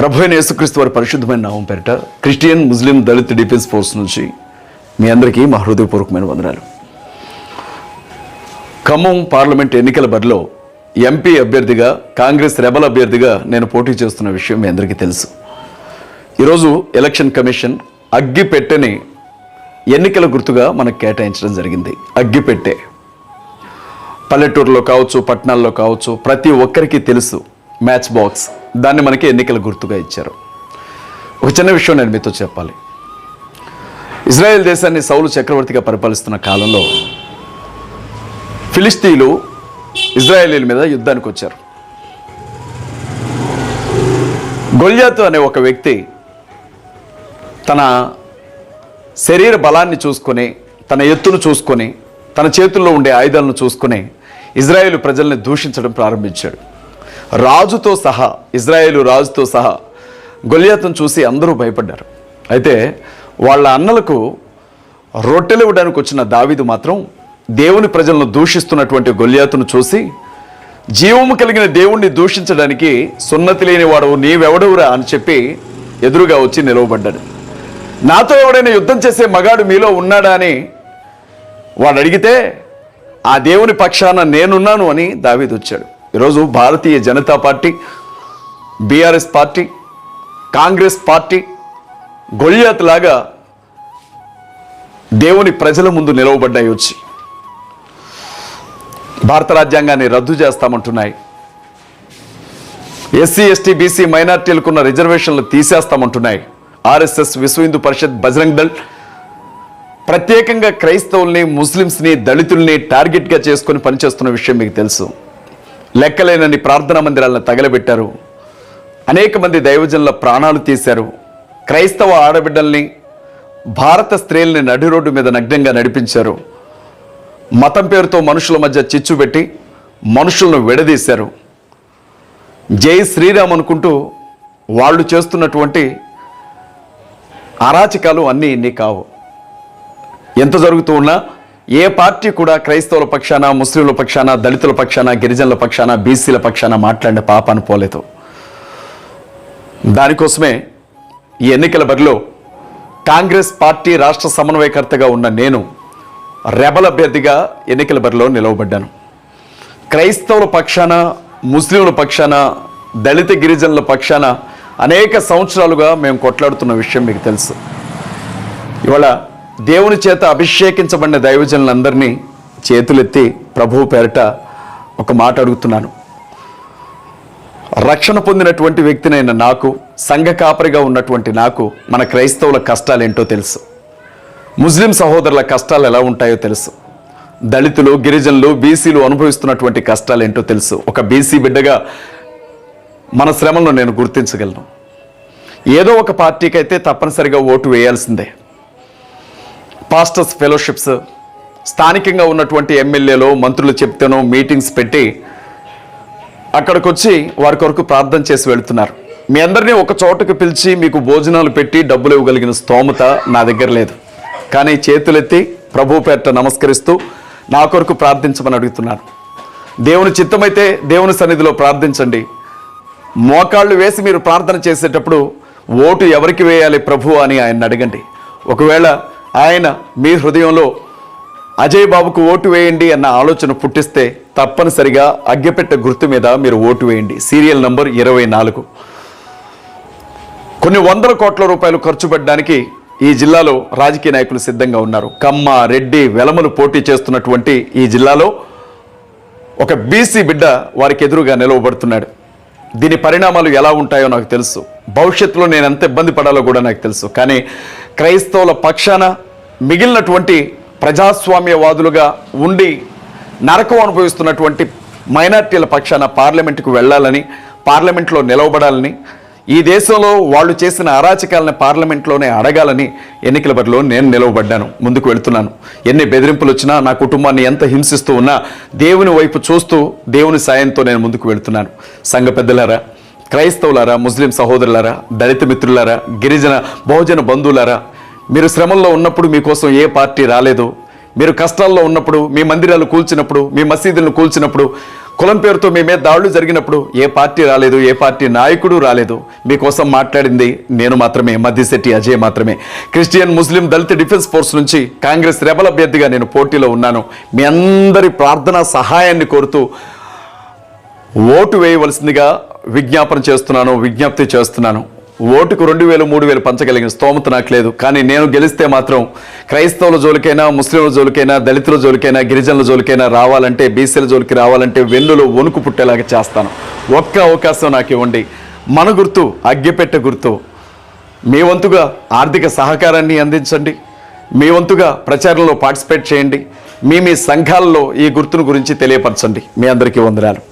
ప్రభు అయిన యేసుక్రీస్తు వారి పరిశుద్ధమైన నామం పేరిట Christian Muslim Dalit defence force నుంచి మీ అందరికీ మా హృదయపూర్వకమైన వందనాలు. ఖమ్మం పార్లమెంట్ ఎన్నికల బరిలో ఎంపీ అభ్యర్థిగా కాంగ్రెస్ రెబల్ అభ్యర్థిగా నేను పోటీ చేస్తున్న విషయం మీ అందరికీ తెలుసు. ఈరోజు ఎలక్షన్ కమిషన్ అగ్గిపెట్టెని ఎన్నికల గుర్తుగా మనకు కేటాయించడం జరిగింది. అగ్గిపెట్టె. పల్లెటూరులో కావచ్చు పట్టణాల్లో కావచ్చు ప్రతి ఒక్కరికి తెలుసు మ్యాచ్ బాక్స్ దాన్ని మనకి ఎన్నికల గుర్తుగా ఇచ్చారు. ఒక చిన్న విషయం నేను మీతో చెప్పాలి. ఇజ్రాయెల్ దేశాన్ని సౌలు చక్రవర్తిగా పరిపాలిస్తున్న కాలంలో ఫిలిస్తీన్లు ఇజ్రాయేలీల మీద యుద్ధానికి వచ్చారు. గొల్జాతు అనే ఒక వ్యక్తి తన శరీర బలాన్ని చూసుకొని తన ఎత్తును చూసుకొని తన చేతుల్లో ఉండే ఆయుధాలను చూసుకొని ఇజ్రాయేల్ ప్రజల్ని దూషించడం ప్రారంభించాడు. రాజుతో సహా ఇజ్రాయేలు రాజుతో సహా గొలియాతను చూసి అందరూ భయపడ్డారు. అయితే వాళ్ళ అన్నలకు రొట్టెలు ఇవ్వడానికి వచ్చిన దావీదు మాత్రం దేవుని ప్రజలను దూషిస్తున్నటువంటి గొలియాతును చూసి జీవము కలిగిన దేవుణ్ణి దూషించడానికి సున్నతి లేని వాడు నీవెవడవురా అని చెప్పి ఎదురుగా వచ్చి నిలవబడ్డాడు. నాతో ఎవడైనా యుద్ధం చేసే మగాడు మీలో ఉన్నాడా అని వాడు అడిగితే ఆ దేవుని పక్షాన నేనున్నాను అని దావీదు వచ్చాడు. ఈరోజు Bharatiya Janata party BRS party Congress party Goliath లాగా దేవుని ప్రజల ముందు నిలవబడ్డాయి వచ్చి. భారత రాజ్యాంగాన్ని రద్దు చేస్తామంటున్నాయి. ఎస్సీ ఎస్టీ బీసీ మైనార్టీలకున్న రిజర్వేషన్లు తీసేస్తామంటున్నాయి. ఆర్ఎస్ఎస్ విశ్వ హిందూ పరిషత్ బజరంగ్ దళ్ ప్రత్యేకంగా క్రైస్తవుల్ని ముస్లిమ్స్ని దళితుల్ని టార్గెట్గా చేసుకొని పనిచేస్తున్న విషయం మీకు తెలుసు. లెక్కలేనని ప్రార్థనా మందిరాలను తగలబెట్టారు. అనేక మంది దైవజనుల ప్రాణాలు తీశారు. క్రైస్తవ ఆడబిడ్డల్ని భారత స్త్రీల్ని నడి రోడ్డు మీద నగ్నంగా నడిపించారు. మతం పేరుతో మనుషుల మధ్య చిచ్చు పెట్టి మనుషులను విడదీశారు. జై శ్రీరామ్ అనుకుంటూ వాళ్ళు చేస్తున్నటువంటి అరాచకాలు అన్నీ ఇన్ని కావు. ఎంత జరుగుతూ ఉన్నా ఏ పార్టీ కూడా క్రైస్తవుల పక్షాన ముస్లింల పక్షాన దళితుల పక్షాన గిరిజనుల పక్షాన బీసీల పక్షాన మాట్లాడిన పాపాను పోలేదు దానికోసమే ఈ ఎన్నికల బరిలో కాంగ్రెస్ పార్టీ రాష్ట్ర సమన్వయకర్తగా ఉన్న నేను రెబల్ అభ్యర్థిగా ఎన్నికల బరిలో నిలవబడ్డాను. క్రైస్తవుల పక్షాన ముస్లింల పక్షాన దళిత గిరిజనుల పక్షాన అనేక సంవత్సరాలుగా మేము కొట్లాడుతున్న విషయం మీకు తెలుసు. ఇవాళ దేవుని చేత అభిషేకించబడిన దైవజనులందరినీ చేతులెత్తి ప్రభువు పేరట ఒక మాట అడుగుతున్నాను. రక్షణ పొందినటువంటి వ్యక్తినైన నాకు సంఘ కాపరిగా ఉన్నటువంటి నాకు మన క్రైస్తవుల కష్టాలు ఏంటో తెలుసు. ముస్లిం సహోదరుల కష్టాలు ఎలా ఉంటాయో తెలుసు. దళితులు గిరిజనులు బీసీలు అనుభవిస్తున్నటువంటి కష్టాలు ఏంటో తెలుసు. ఒక బీసీ బిడ్డగా మన శ్రమలను నేను గుర్తించగలను. ఏదో ఒక పార్టీకి అయితే తప్పనిసరిగా ఓటు వేయాల్సిందే. Pastors fellowships. స్థానికంగా ఉన్నటువంటి ఎమ్మెల్యేలు మంత్రులు చెప్తేనో మీటింగ్స్ పెట్టి అక్కడికి వచ్చి వారి కొరకు ప్రార్థన చేసి వెళుతున్నారు. మీ అందరినీ ఒక చోటకు పిలిచి మీకు భోజనాలు పెట్టి డబ్బులు ఇవ్వగలిగిన స్తోమత నా దగ్గర లేదు. కానీ చేతులెత్తి ప్రభు పేట నమస్కరిస్తూ నా కొరకు ప్రార్థించమని అడుగుతున్నాను దేవుని చిత్తమైతే దేవుని సన్నిధిలో ప్రార్థించండి. మోకాళ్ళు వేసి మీరు ప్రార్థన చేసేటప్పుడు ఓటు ఎవరికి వేయాలి ప్రభు అని ఆయన అడగండి. ఒకవేళ ఆయన మీ హృదయంలో అజయ్ బాబుకు ఓటు వేయండి అన్న ఆలోచన పుట్టిస్తే తప్పనిసరిగా అగ్గెపెట్ట గుర్తు మీద మీరు ఓటు వేయండి. సీరియల్ నంబర్ ఇరవై నాలుగు. కొన్ని వందల కోట్ల రూపాయలు ఖర్చు పెట్టడానికి ఈ జిల్లాలో రాజకీయ నాయకులు సిద్ధంగా ఉన్నారు. కమ్మ రెడ్డి వెలమలు పోటీ చేస్తున్నటువంటి ఈ జిల్లాలో ఒక బీసీ బిడ్డ వారికి ఎదురుగా నిలవబడుతున్నాడు. దీని పరిణామాలు ఎలా ఉంటాయో నాకు తెలుసు. భవిష్యత్తులో నేను ఎంత ఇబ్బంది పడాలో కూడా నాకు తెలుసు. కానీ క్రైస్తవుల పక్షాన మిగిలినటువంటి ప్రజాస్వామ్యవాదులుగా ఉండి నరకం అనుభవిస్తున్నటువంటి మైనార్టీల పక్షాన పార్లమెంటుకు వెళ్ళాలని పార్లమెంట్లో నిలవబడాలని ఈ దేశంలో వాళ్ళు చేసిన అరాచకాలని పార్లమెంట్లోనే అడగాలని ఎన్నికల బరిలో నేను నిలవబడ్డాను ముందుకు వెళుతున్నాను. ఎన్ని బెదిరింపులు వచ్చినా నా కుటుంబాన్ని ఎంత హింసిస్తూ ఉన్నా దేవుని వైపు చూస్తూ దేవుని సాయంతో నేను ముందుకు వెళుతున్నాను. సంఘ పెద్దలారా క్రైస్తవులారా ముస్లిం సహోదరులారా దళిత మిత్రులారా గిరిజన బహుజన బంధువులారా మీరు శ్రమంలో ఉన్నప్పుడు మీకోసం ఏ పార్టీ రాలేదు. మీరు కష్టాల్లో ఉన్నప్పుడు మీ మందిరాలు కూల్చినప్పుడు మీ మసీదులను కూల్చినప్పుడు కులం పేరుతో మీ మీద దాడులు జరిగినప్పుడు ఏ పార్టీ రాలేదు ఏ పార్టీ నాయకుడు రాలేదు. మీకోసం మాట్లాడింది నేను మాత్రమే మధ్యశెట్టి అజయ్ మాత్రమే. క్రిస్టియన్ ముస్లిం దళిత డిఫెన్స్ ఫోర్స్ నుంచి కాంగ్రెస్ రెబల్ అభ్యర్థిగా నేను పోటీలో ఉన్నాను. మీ అందరి ప్రార్థన సహాయాన్ని కోరుతూ ఓటు వేయవలసిందిగా విజ్ఞాపన చేస్తున్నాను విజ్ఞప్తి చేస్తున్నాను. ఓటుకు రెండు వేలు మూడు వేలు పంచగలిగిన స్తోమత నాకు లేదు. కానీ నేను గెలిస్తే మాత్రం క్రైస్తవుల జోలికైనా ముస్లింల జోలికైనా దళితుల జోలికైనా గిరిజనుల జోలికైనా రావాలంటే బీసీల జోలికి రావాలంటే వెన్నులో వణుకు పుట్టేలాగా చేస్తాను. ఒక్క అవకాశం నాకు ఇవ్వండి. మన గుర్తు అగ్గిపెట్ట గుర్తు. మీ వంతుగా ఆర్థిక సహకారాన్ని అందించండి. మీ వంతుగా ప్రచారంలో పార్టిసిపేట్ చేయండి. మీ మీ సంఘాల్లో ఈ గుర్తును గురించి తెలియపరచండి. మీ అందరికీ వందనాలు.